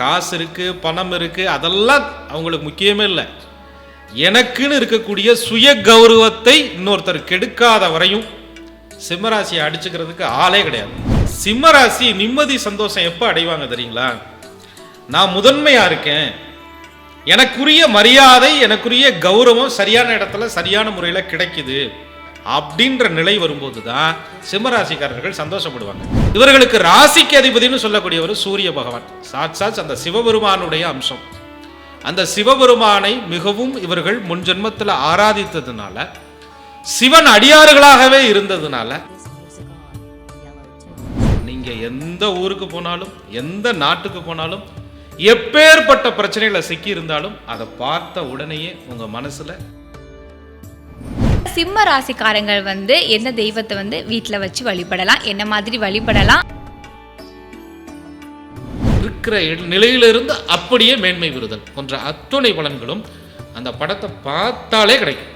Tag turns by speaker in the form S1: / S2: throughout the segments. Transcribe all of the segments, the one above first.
S1: காசு இருக்குது பணம் இருக்குது அதெல்லாம் அவங்களுக்கு முக்கியமே இல்லை. எனக்குன்னு இருக்கக்கூடிய சுய கௌரவத்தை இன்னொருத்தர் கெடுக்காத வரையும் சிம்மராசியை அடிச்சுக்கிறதுக்கு ஆளே கிடையாது. சிம்மராசி நிம்மதி சந்தோஷம் எப்போ அடைவாங்க தெரியுங்களா? நான் முதன்மையாக இருக்கேன். எனக்குரிய மரியாதை எனக்குரிய கௌரவம் சரியான இடத்துல சரியான முறையில் கிடைக்குது. அப்படின்ற நிலை வரும்போது தான் சிம்மராசிக்காரர்கள் சந்தோஷப்படுவாங்க. இவர்களுக்கு ராசிக்கு அதிபதினு சொல்லக்கூடியவர் சூரிய பகவான். சாட்சாத் அந்த சிவபெருமானுடைய அம்சம். அந்த சிவபெருமானை மிகவும் இவர்கள் முன் ஜென்மத்தில் ஆராதித்ததுனால சிவன் அடியார்களாகவே இருந்ததுனால நீங்க எந்த ஊருக்கு போனாலும் எந்த நாட்டுக்கு போனாலும் எப்பேற்பட்ட பிரச்சனைகளை சிக்கி இருந்தாலும் அதை பார்த்த உடனேயே உங்க மனசுல
S2: சிம்ம ராசிக்காரங்கள் வந்து எந்த தெய்வத்தை வந்து வீட்டில் வச்சு வழிபடலாம்? என்ன மாதிரி வழிபடலாம்?
S1: இருக்கிற இட- நிலையிலிருந்து அப்படியே மேன்மை விருதல். போன்ற அத்துணை பலன்களும் அந்த படத்தை பார்த்தாலே கிடைக்கும்.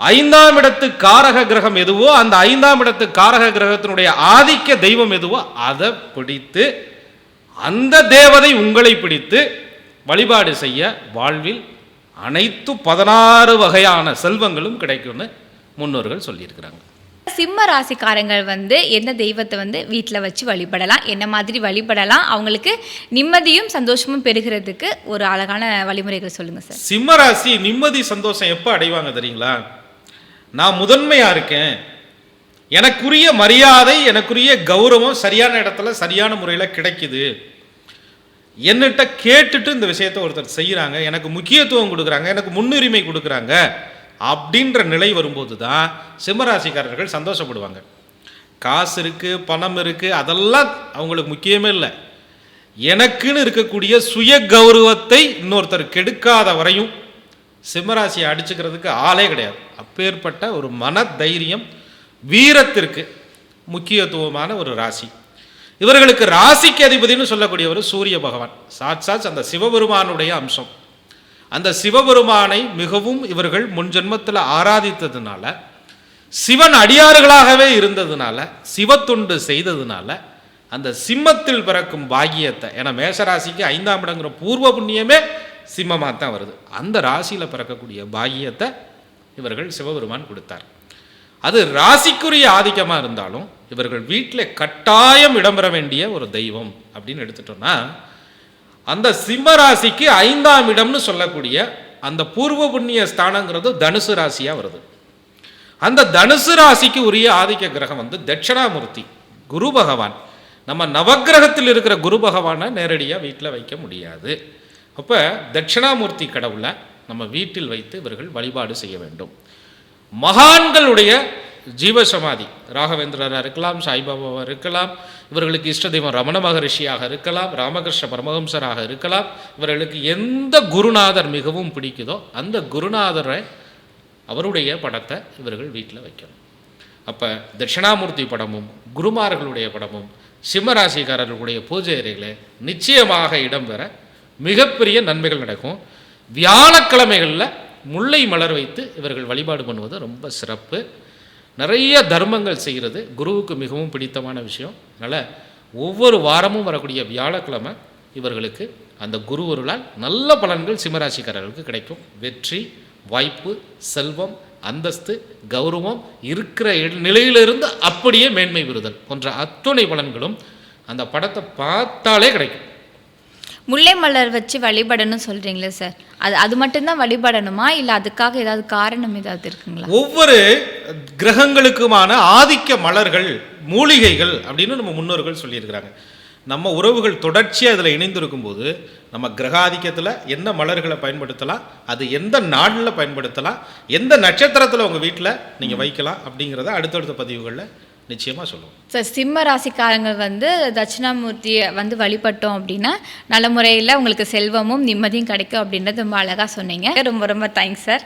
S1: ஐந்தாம் இடத்து காரக கிரகம் எதுவோ அந்த ஐந்தாம் இடத்து காரக கிரகத்தினுடைய ஆதிக்க தெய்வம் எதுவோ அதை பிடித்து அந்த தேவதை உங்களை பிடித்து வழிபாடு செய்ய வாழ்வில் அனைத்து பதினாறு வகையான செல்வங்களும் கிடைக்கும்னு முன்னோர்கள் சொல்லியிருக்கிறாங்க.
S2: சிம்ம ராசிக்காரங்கள் வந்து எந்த தெய்வத்தை வந்து வீட்டில் வச்சு வழிபடலாம் என்ன மாதிரி வழிபடலாம் அவங்களுக்கு நிம்மதியும் சந்தோஷமும் பெறுகிறதுக்கு ஒரு அழகான வழிமுறைகள் சொல்லுங்கள் சார்.
S1: சிம்மராசி நிம்மதி சந்தோஷம் எப்போ அடைவாங்க தெரியுங்களா? நான் முதன்மையா இருக்கேன். எனக்குரிய மரியாதை எனக்குரிய கௌரவம் சரியான இடத்துல சரியான முறையில் கிடைக்குது. என்னட்ட கேட்டுட்டு இந்த விஷயத்தை ஒருத்தர் செய்கிறாங்க எனக்கு முக்கியத்துவம் கொடுக்குறாங்க எனக்கு முன்னுரிமை கொடுக்குறாங்க அப்படின்ற நிலை வரும்போது தான் சிம்மராசிக்காரர்கள் சந்தோஷப்படுவாங்க. காசு இருக்குது பணம் இருக்குது அதெல்லாம் அவங்களுக்கு முக்கியமே இல்லை. எனக்குன்னு இருக்கக்கூடிய சுய கௌரவத்தை இன்னொருத்தர் கெடுக்காத வரையும் சிம்மராசியை அடிச்சுக்கிறதுக்கு ஆளே கிடையாது. அப்பேற்பட்ட ஒரு மன தைரியம் வீரத்திற்கு முக்கியத்துவமான ஒரு ராசி. இவர்களுக்கு ராசிக்கு அதிபதினு சொல்லக்கூடியவர் சூரிய பகவான். சாட்சாத் அந்த சிவபெருமானுடைய அம்சம். அந்த சிவபெருமானை மிகவும் இவர்கள் முன் ஜென்மத்தில் ஆராதித்ததுனால சிவன் அடியாறுகளாகவே இருந்ததுனால சிவத்துண்டு செய்ததுனால அந்த சிம்மத்தில் பிறக்கும் பாக்கியத்தை ஏன்னா மேஷராசிக்கு ஐந்தாம் இடங்கிற பூர்வ புண்ணியமே சிம்மமாக தான் வருது. அந்த ராசியில் பிறக்கக்கூடிய பாக்கியத்தை இவர்கள் சிவபெருமான் கொடுத்தார். அது ராசிக்குரிய ஆதிக்கமாக இருந்தாலும் இவர்கள் வீட்டில் கட்டாயம் இடம்பெற வேண்டிய ஒரு தெய்வம் அப்படின்னு எடுத்துட்டோம்னா அந்த சிம்ம ராசிக்கு ஐந்தாம் இடம்னு சொல்லக்கூடிய அந்த பூர்வ புண்ணிய ஸ்தானங்கிறது தனுசு ராசியாக வருது. அந்த தனுசு ராசிக்கு உரிய ஆதிக்க கிரகம் வந்து தட்சிணாமூர்த்தி குரு பகவான். நம்ம நவக்கிரகத்தில் இருக்கிற குரு பகவானை நேரடியாக வீட்டில் வைக்க முடியாது. அப்போ தட்சிணாமூர்த்தி கடவுளை நம்ம வீட்டில் வைத்து இவர்கள் வழிபாடு செய்ய வேண்டும். மகான்களுடைய ஜீவசமாதி ராகவேந்திரராக இருக்கலாம் சாய்பாபாவாக இருக்கலாம் இவர்களுக்கு இஷ்ட தெய்வம் ரமண மகரிஷியாக இருக்கலாம் ராமகிருஷ்ண பரமஹம்சராக இருக்கலாம் இவர்களுக்கு எந்த குருநாதர் மிகவும் பிடிக்குதோ அந்த குருநாதரை அவருடைய படத்தை இவர்கள் வீட்டில் வைக்கணும். அப்போ தட்சிணாமூர்த்தி படமும் குருமார்களுடைய படமும் சிம்மராசிக்காரர்களுடைய பூஜை அறைகளை நிச்சயமாக இடம்பெற மிகப்பெரிய நன்மைகள் நடக்கும். வியாழக்கிழமைகளில் முல்லை மலர் வைத்து இவர்கள் வழிபாடு பண்ணுவது ரொம்ப சிறப்பு. நிறைய தர்மங்கள் செய்கிறது. குருவுக்கு மிகவும் பிடித்தமான விஷயம். அதனால் ஒவ்வொரு வாரமும் வரக்கூடிய வியாழக்கிழமை இவர்களுக்கு அந்த குருவருளால் நல்ல பலன்கள் சிம்மராசிக்காரர்களுக்கு கிடைக்கும். வெற்றி வாய்ப்பு செல்வம் அந்தஸ்து கௌரவம் இருக்கிற இட- நிலையிலிருந்து அப்படியே மேன்மை பெறுதல் போன்ற அத்துணை பலன்களும் அந்த படத்தை பார்த்தாலே கிடைக்கும்.
S2: முல்லை மலர் வச்சு வழிபடணும் சொல்றீங்களே சார் அது அது மட்டும்தான் வழிபடணுமா? இல்லை அதுக்காக ஏதாவது காரணம் ஏதாவது இருக்குங்களா?
S1: ஒவ்வொரு கிரகங்களுக்குமான ஆதிக்க மலர்கள் மூலிகைகள் அப்படின்னு நம்ம முன்னோர்கள் சொல்லியிருக்கிறாங்க. நம்ம உறவுகள் தொடர்ச்சியாக இதில் இணைந்திருக்கும் போது நம்ம கிரகாதிக்கத்தில் என்ன மலர்களை பயன்படுத்தலாம் அது எந்த நாளில் பயன்படுத்தலாம் எந்த நட்சத்திரத்தில் உங்கள் வீட்டில் நீங்கள் வைக்கலாம் அப்படிங்கிறத அடுத்தடுத்த பதிவுகளில் நிச்சயமாக சொல்லுவோம்.
S2: சார் சிம்ம ராசிக்காரங்க வந்து தட்சிணாமூர்த்தியை வந்து வழிபட்டோம் அப்படின்னா நல்ல முறையில் உங்களுக்கு செல்வமும் நிம்மதியும் கிடைக்கும் அப்படின்றது ரொம்ப அழகாக சொன்னீங்க. ரொம்ப ரொம்ப தேங்க்ஸ் சார்